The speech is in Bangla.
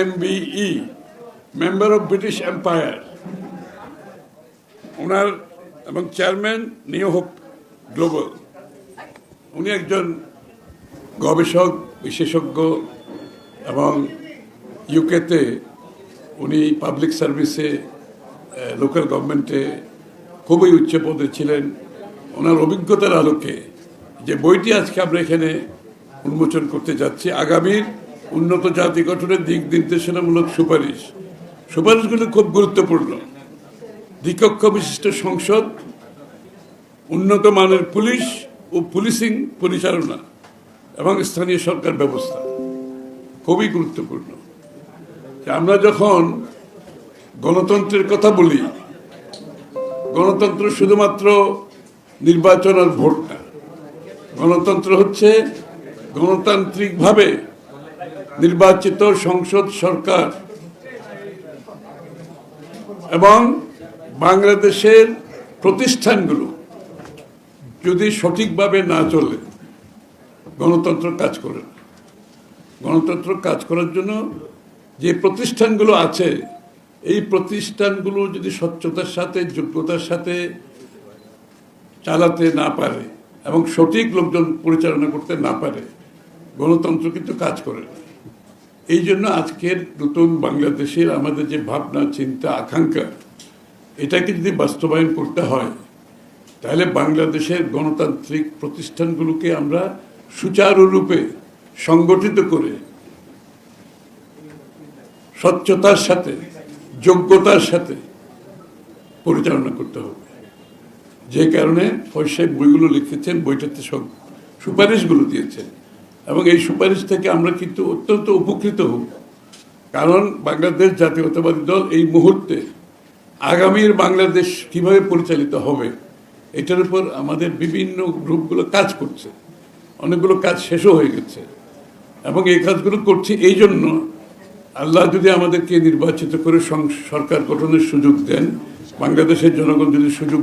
MBE member of British empire ওনার এবং চেয়ারম্যান নিউ হোপ গ্লোবাল উনি একজন গবেষক, বিশেষজ্ঞ, এবং ইউকেতে উনি পাবলিক সার্ভিসে লোকাল গভর্নমেন্টে খুবই উচ্চ পদে ছিলেন। ওনার অভিজ্ঞতার আলোকে যে বইটি আজকে আমরা এখানে উন্মোচন করতে যাচ্ছি, আগামীর উন্নত জাতি গঠনের দিক নির্দেশনামূলক সুপারিশ। সুপারিশগুলো খুব গুরুত্বপূর্ণ। দ্বিকক্ষ বিশিষ্ট সংসদ, উন্নত মানের পুলিশ ও পুলিশিং পরিচালনা এবং স্থানীয় সরকার ব্যবস্থা। খুবই গুরুত্বপূর্ণ। আমরা যখন গণতন্ত্রের কথা বলি, গণতন্ত্র শুধুমাত্র নির্বাচন আর ভোট না, গণতন্ত্র হচ্ছে গণতান্ত্রিকভাবে নির্বাচিত সংসদ সরকার এবং বাংলাদেশের প্রতিষ্ঠানগুলো যদি সঠিকভাবে না চলে, গণতন্ত্র কাজ করে। গণতন্ত্র কাজ করার জন্য যে প্রতিষ্ঠানগুলো আছে, এই প্রতিষ্ঠানগুলো যদি স্বচ্ছতার সাথে, যোগ্যতার সাথে চালাতে না পারে এবং সঠিক লোকজন পরিচালনা করতে না পারে গণতন্ত্র কিন্তু কাজ করে না। এই জন্য আজকের নতুন বাংলাদেশের আমাদের যে ভাবনা, চিন্তা, আকাঙ্ক্ষা, এটাকে যদি বাস্তবায়ন করতে হয়, তাহলে বাংলাদেশের গণতান্ত্রিক প্রতিষ্ঠানগুলোকে আমরা সুচারুরূপে সংগঠিত করে স্বচ্ছতার সাথে, যোগ্যতার সাথে পরিচালনা করতে হবে। যে কারণে ফয়সাহেব বইগুলো লিখেছেন, বইটাতে সব সুপারিশগুলো দিয়েছেন। এবং এই সুপারিশ থেকে আমরা কিন্তু অত্যন্ত উপকৃত হব। কারণ বাংলাদেশ জাতীয়তাবাদী দল এই মুহূর্তে আগামীর বাংলাদেশ কীভাবে পরিচালিত হবে, এটার উপর আমাদের বিভিন্ন গ্রুপগুলো কাজ করছে। অনেকগুলো কাজ শেষও হয়ে গেছে। এবং এই কাজগুলো করছি এই জন্য আল্লাহ যদি আমাদেরকে নির্বাচিত করে সরকার গঠনের সুযোগ দেন, বাংলাদেশের জনগণ যদি সুযোগ